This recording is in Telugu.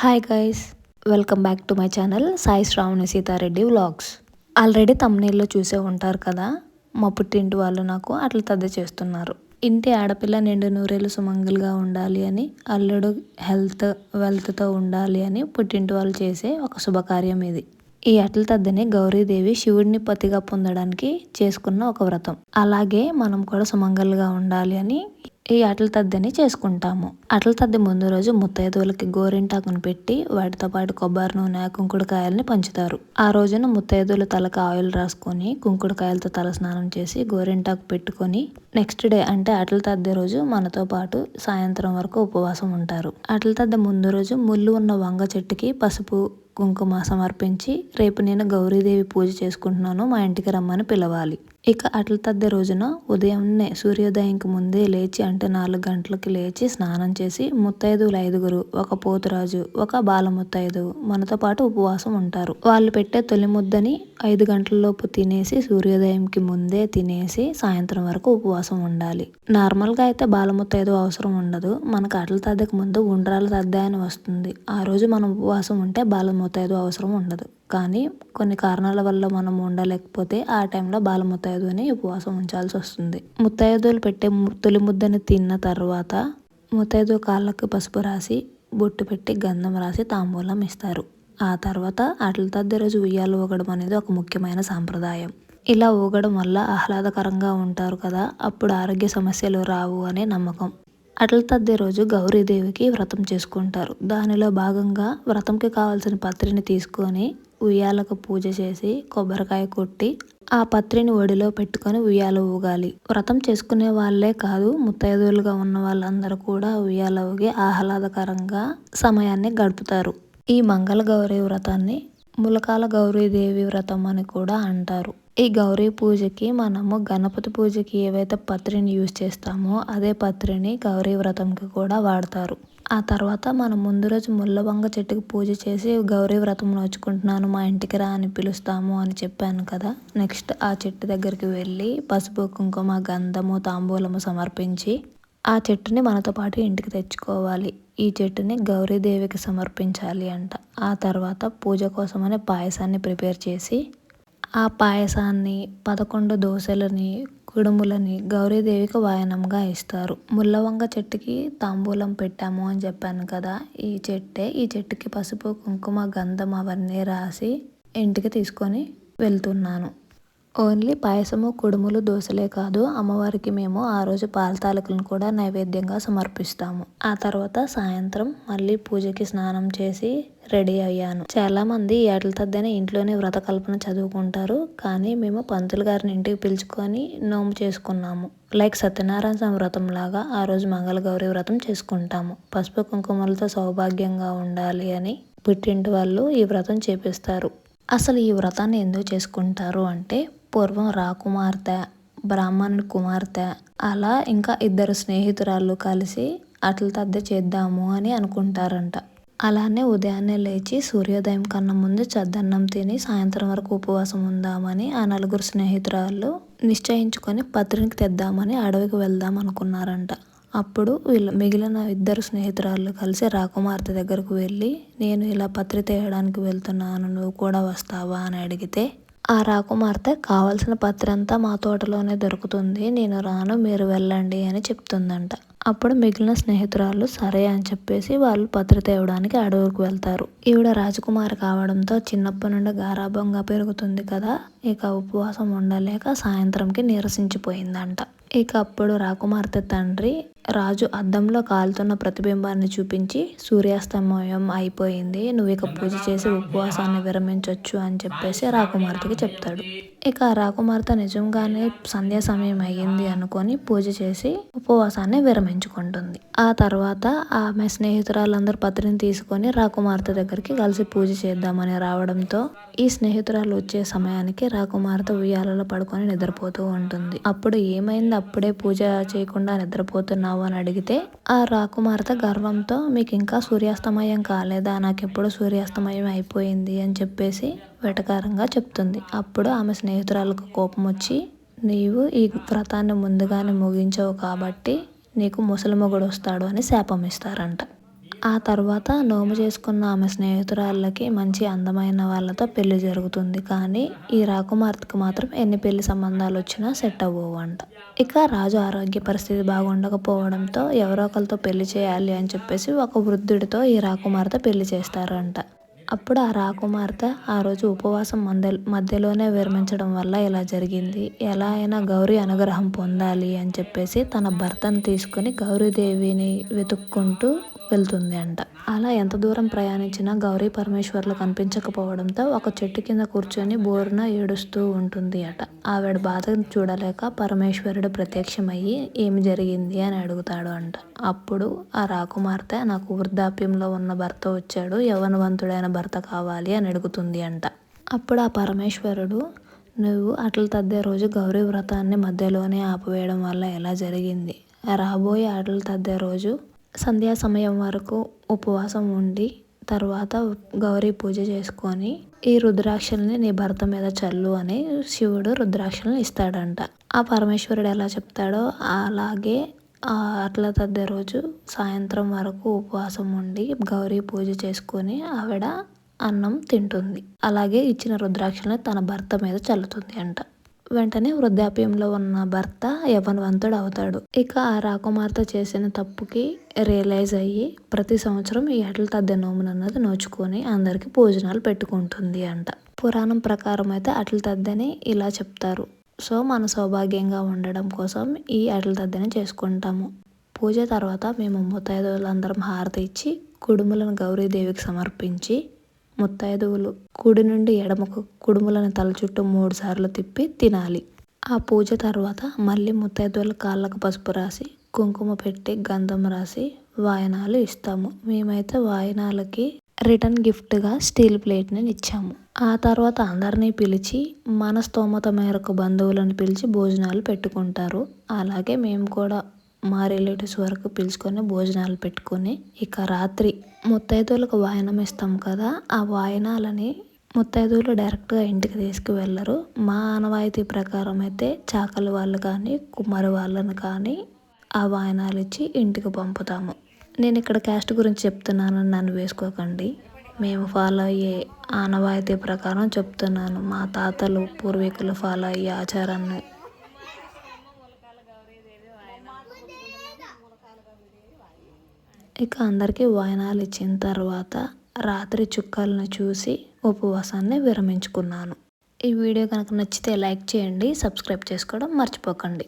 Hi guys welcome back to my channel Sai Sravani Seethareddy vlogs already తమ్నేల్లో చూసే ఉంటారు కదా మా పుట్టింటి వాళ్ళు నాకు అట్లా తద్ద చేస్తున్నారు. ఇంటి ఆడపిల్ల నిండు నూరేళ్ళు సుమంగలుగా ఉండాలి అని అల్లుడు హెల్త్ వెల్త్తో ఉండాలి అని పుట్టింటి వాళ్ళు చేసే ఒక శుభకార్యం ఇది. ఈ అట్ల తద్దని గౌరీదేవి శివుడిని పతిగా పొందడానికి చేసుకున్న ఒక వ్రతం. అలాగే మనం కూడా సుమంగలుగా ఉండాలి అని ఈ అట్ల తద్దిని చేసుకుంటాము. అట్ల తద్ది ముందు రోజు ముత్తైదువులకి గోరింటాకును పెట్టి వాటితో పాటు కొబ్బరి నూనె కుంకుడుకాయలని పంచుతారు. ఆ రోజున ముత్తైదువులు తలకు ఆయిల్ రాసుకొని కుంకుడుకాయలతో తల స్నానం చేసి గోరింటాకు పెట్టుకొని నెక్స్ట్ డే అంటే అట్ల తద్ది రోజు మనతో పాటు సాయంత్రం వరకు ఉపవాసం ఉంటారు. అట్ల తద్దె ముందు రోజు ముళ్ళు ఉన్న వంగ చెట్టుకి పసుపు కుంకుమ సమర్పించి రేపు నేను గౌరీదేవి పూజ చేసుకుంటున్నాను మా ఇంటికి రమ్మని పిలవాలి. ఇక అట్ల తద్దే రోజున ఉదయంనే సూర్యోదయంకి ముందే లేచి అంటే నాలుగు గంటలకి లేచి స్నానం చేసి ముత్తైదువులు ఐదుగురు ఒక పోతురాజు ఒక బాల ముత్తైదువు మనతో పాటు ఉపవాసం ఉంటారు. వాళ్ళు పెట్టే తొలి ముద్దని ఐదు గంటలలోపు తినేసి సూర్యోదయంకి ముందే తినేసి సాయంత్రం వరకు ఉపవాసం ఉండాలి. నార్మల్గా అయితే బాలముత్తైదు అవసరం ఉండదు. మనకు అట్ల తద్దకు ముందు ఉండ్రాల తద్ద అని వస్తుంది. ఆ రోజు మనం ఉపవాసం ఉంటే బాలముత్తైదు అవసరం ఉండదు. కానీ కొన్ని కారణాల వల్ల మనం ఉండలేకపోతే ఆ టైంలో బాలముత్తైదు అని ఉపవాసం ఉంచాల్సి వస్తుంది. ముత్తైదులు పెట్టే తొలి ముద్దని తిన్న తర్వాత ముత్తైదు కాళ్ళకు పసుపు రాసి బొట్టు పెట్టి గంధం రాసి తాంబూలం ఇస్తారు. ఆ తర్వాత అట్ల తద్ది రోజు ఉయ్యాలు ఊగడం అనేది ఒక ముఖ్యమైన సాంప్రదాయం. ఇలా ఊగడం వల్ల ఆహ్లాదకరంగా ఉంటారు కదా అప్పుడు ఆరోగ్య సమస్యలు రావు అనే నమ్మకం. అట్ల తద్ది రోజు గౌరీదేవికి వ్రతం చేసుకుంటారు. దానిలో భాగంగా వ్రతంకి కావాల్సిన పత్రిని తీసుకొని ఉయ్యాలకు పూజ చేసి కొబ్బరికాయ కొట్టి ఆ పత్రిని ఒడిలో పెట్టుకొని ఉయ్యాల ఊగాలి. వ్రతం చేసుకునే వాళ్ళే కాదు ముత్తైదులుగా ఉన్న వాళ్ళందరూ కూడా ఉయ్యాల ఊగి ఆహ్లాదకరంగా సమయాన్ని గడుపుతారు. ఈ మంగళ గౌరీ వ్రతాన్ని ములకాల గౌరీదేవి వ్రతం అని కూడా అంటారు. ఈ గౌరీ పూజకి మనము గణపతి పూజకి ఏవైతే పత్రిని యూజ్ చేస్తామో అదే పత్రిని గౌరీ వ్రతంకి కూడా వాడతారు. ఆ తర్వాత మనం ముందు రోజు ముల్లవంగ చెట్టుకి పూజ చేసి గౌరీ వ్రతం నోచుకుంటున్నాను మా ఇంటికి రా అని పిలుస్తాము అని చెప్పాను కదా. నెక్స్ట్ ఆ చెట్టు దగ్గరికి వెళ్ళి పసుపు కుంకుమ గంధము తాంబూలము సమర్పించి ఆ చెట్టుని మనతో పాటు ఇంటికి తెచ్చుకోవాలి. ఈ చెట్టుని గౌరీదేవికి సమర్పించాలి అంట. ఆ తర్వాత పూజ కోసమని పాయసాన్ని ప్రిపేర్ చేసి ఆ పాయసాన్ని పదకొండు దోశలని కుడుములని గౌరీదేవికి వాయనంగా ఇస్తారు. ముల్లవంగ చెట్టుకి తాంబూలం పెట్టాము అని చెప్పాను కదా ఈ చెట్టే ఈ చెట్టుకి పసుపు కుంకుమ గంధం అవన్నీ రాసి ఇంటికి తీసుకొని వెళ్తున్నాను. ఓన్లీ పాయసము కుడుములు దోశలే కాదు అమ్మవారికి మేము ఆ రోజు పాలతాలకులను కూడా నైవేద్యంగా సమర్పిస్తాము. ఆ తర్వాత సాయంత్రం మళ్ళీ పూజకి స్నానం చేసి రెడీ అయ్యాను. చాలా మంది ఏటల తద్దనే ఇంట్లోనే వ్రత కల్పన చదువుకుంటారు కానీ మేము పంతులు గారిని ఇంటికి పిలుచుకొని నోము చేసుకున్నాము. లైక్ సత్యనారాయణ వ్రతం లాగా ఆ రోజు మంగళగౌరి వ్రతం చేసుకుంటాము. పసుపు కుంకుమలతో సౌభాగ్యంగా ఉండాలి అని పుట్టింటి వాళ్ళు ఈ వ్రతం చేపిస్తారు. అసలు ఈ వ్రతాన్ని ఎందుకు చేసుకుంటారు అంటే పూర్వం రాకుమార్తె బ్రాహ్మణుడి కుమార్తె అలా ఇంకా ఇద్దరు స్నేహితురాళ్ళు కలిసి అట్ల తద్ద చేద్దాము అని అనుకుంటారంట. అలానే ఉదయాన్నే లేచి సూర్యోదయం కన్నా ముందు చద్దన్నం తిని సాయంత్రం వరకు ఉపవాసం ఉందామని ఆ నలుగురు స్నేహితురాళ్ళు నిశ్చయించుకొని పత్రికి తెద్దామని అడవికి వెళ్దాం అనుకున్నారంట. అప్పుడు వీళ్ళు మిగిలిన ఇద్దరు స్నేహితురాళ్ళు కలిసి రాకుమార్తె దగ్గరకు వెళ్ళి నేను ఇలా పత్రి తేయడానికి వెళ్తున్నాను నువ్వు కూడా వస్తావా? అని అడిగితే ఆ రాకుమార్తె కావలసిన పత్రంతా మా తోటలోనే దొరుకుతుంది. నేను రాను మీరు వెళ్ళండి అని చెప్తుందంట. అప్పుడు మిగిలిన స్నేహితురాలు సరే అని చెప్పేసి వాళ్ళు పత్రి తేవడానికి అడవులకు వెళ్తారు. ఈవిడ రాజకుమారి కావడంతో చిన్నప్పటి నుండి గారాభంగా పెరుగుతుంది కదా ఇక ఉపవాసం ఉండలేక సాయంత్రంకి నీరసించిపోయిందంట. ఇక అప్పుడు రాకుమార్తె తండ్రి రాజు అద్దంలో కాలుతున్న ప్రతిబింబాన్ని చూపించి సూర్యాస్తమయం అయిపోయింది. నువ్వు ఇక పూజ చేసి ఉపవాసాన్ని విరమించవచ్చు అని చెప్పేసి రాకుమార్తెకి చెప్తాడు. ఇక రాకుమార్తె నిజంగానే సంధ్యా సమయం అయ్యింది అనుకొని పూజ చేసి ఉపవాసాన్ని విరమించుకుంటుంది. ఆ తర్వాత ఆమె స్నేహితురాలందరూ పత్రిని తీసుకొని రాకుమార్తె దగ్గరికి కలిసి పూజ చేద్దామని రావడంతో ఈ స్నేహితురాలు వచ్చే సమయానికి రాకుమార్తె ఉయ్యాలలో పడుకొని నిద్రపోతూ ఉంటుంది. అప్పుడు ఏమైంది? అప్పుడే పూజ చేయకుండా నిద్రపోతున్నావు అని అడిగితే ఆ రాకుమార్తె గర్వంతో మీకు ఇంకా సూర్యాస్తమయం కాలేదా? నాకు ఎప్పుడు సూర్యాస్తమయం అయిపోయింది అని చెప్పేసి వెటకారంగా చెప్తుంది. అప్పుడు ఆమె స్నేహితురాలకు కోపం వచ్చి నీవు ఈ వ్రతాన్ని ముందుగానే ముగించవు కాబట్టి నీకు ముసలిమొగుడు వస్తాడు అని శాపం ఇస్తారంట ఆ తర్వాత నోము చేసుకున్న ఆమె స్నేహితురాళ్ళకి మంచి అందమైన వాళ్ళతో పెళ్ళి జరుగుతుంది. కానీ ఈ రాకుమార్తెకు మాత్రం ఎన్ని పెళ్ళి సంబంధాలు వచ్చినా సెట్ అవ్వవు అంట ఇక రాజు ఆరోగ్య పరిస్థితి బాగుండకపోవడంతో ఎవరో ఒకరితో పెళ్ళి చేయాలి అని చెప్పేసి ఒక వృద్ధుడితో ఈ రాకుమార్తె పెళ్ళి చేస్తారంట. అప్పుడు ఆ రాకుమార్తె ఆ రోజు ఉపవాసం మంద మధ్యలోనే విరమించడం వల్ల ఇలా జరిగింది. ఎలా అయినా గౌరీ అనుగ్రహం పొందాలి అని చెప్పేసి తన భర్తను తీసుకుని గౌరీదేవిని వెతుక్కుంటూ వెళ్తుంది అంట అలా ఎంత దూరం ప్రయాణించినా గౌరీ పరమేశ్వర్లు కనిపించకపోవడంతో ఒక చెట్టు కింద కూర్చొని బోరున ఏడుస్తూ ఉంటుంది అట. ఆవిడ బాధను చూడలేక పరమేశ్వరుడు ప్రత్యక్షమయ్యి ఏమి జరిగింది? అని అడుగుతాడు అంట. అప్పుడు ఆ రాకుమార్తె నాకు వృద్ధాప్యంలో ఉన్న భర్త వచ్చాడు. యవనవంతుడైన భర్త కావాలి అని అడుగుతుంది అంట. అప్పుడు ఆ పరమేశ్వరుడు నువ్వు అట్లు తద్దే రోజు గౌరీ వ్రతాన్ని మధ్యలోనే ఆపివేయడం వల్ల ఎలా జరిగింది? రాబోయే ఆటలు తద్దే రోజు సంధ్యా సమయం వరకు ఉపవాసం ఉండి తర్వాత గౌరీ పూజ చేసుకొని ఈ రుద్రాక్షల్ని నీ భర్త మీద చల్లు అని శివుడు రుద్రాక్షల్ని ఇస్తాడంట. ఆ పరమేశ్వరుడు ఎలా చెప్తాడో అలాగే అట్ల తద్దే రోజు సాయంత్రం వరకు ఉపవాసం ఉండి గౌరీ పూజ చేసుకొని ఆవిడ అన్నం తింటుంది. అలాగే ఇచ్చిన రుద్రాక్షల్ని తన భర్త మీద చల్లుతుంది అంట. వెంటనే వృద్ధాప్యంలో ఉన్న భర్త యవనవంతుడు అవుతాడు. ఇక ఆ రాకుమార్తె చేసిన తప్పుకి రియలైజ్ అయ్యి ప్రతి సంవత్సరం ఈ అట్ల తద్దె నోమును అన్నది నోచుకొని అందరికి భోజనాలు పెట్టుకుంటుంది అంట. పురాణం ప్రకారం అయితే అట్ల తద్దెని ఇలా చెప్తారు. సో మన సౌభాగ్యంగా ఉండడం కోసం ఈ అట్ల తద్దెని చేసుకుంటాము. పూజ తర్వాత మేము ముత్తైదువులందరం హారతి ఇచ్చి కుడుములను గౌరీదేవికి సమర్పించి ముత్తైదువులు కుడి నుండి ఎడమకు కుడుములను తల చుట్టూ మూడు సార్లు తిప్పి తినాలి. ఆ పూజ తర్వాత మళ్ళీ ముత్తైదువుల కాళ్ళకు పసుపు రాసి కుంకుమ పెట్టి గంధం రాసి వాయనాలు ఇస్తాము. మేమైతే వాయనాలకి రిటర్న్ గిఫ్ట్గా స్టీల్ ప్లేట్ని ఇచ్చాము. ఆ తర్వాత అందరినీ పిలిచి మన స్తోమత మేరకు బంధువులను పిలిచి భోజనాలు పెట్టుకుంటారు. అలాగే మేము కూడా మా రిలేటివ్స్ వరకు పిలుచుకొని భోజనాలు పెట్టుకొని ఇక రాత్రి ముత్తైదువులకు వాయనం ఇస్తాం కదా ఆ వాయనాలని ముత్తైదువులు డైరెక్ట్గా ఇంటికి తీసుకువెళ్ళరు. మా ఆనవాయితీ ప్రకారం అయితే చాకలి వాళ్ళు కానీ కుమ్మరి వాళ్ళని కానీ ఆ వాయనాలు ఇచ్చి ఇంటికి పంపుతాము. నేను ఇక్కడ క్యాస్ట్ గురించి చెప్తున్నానని నన్ను వేసుకోకండి. మేము ఫాలో అయ్యే ఆనవాయితీ ప్రకారం చెప్తున్నాను. మా తాతలు పూర్వీకులు ఫాలో అయ్యే ఆచారాన్ని ఇక అందరికీ వాయనాలు ఇచ్చిన తర్వాత రాత్రి చుక్కలను చూసి ఉపవాసాన్ని విరమించుకున్నాను. ఈ వీడియో కనుక నచ్చితే లైక్ చేయండి సబ్స్క్రైబ్ చేసుకోవడం మర్చిపోకండి.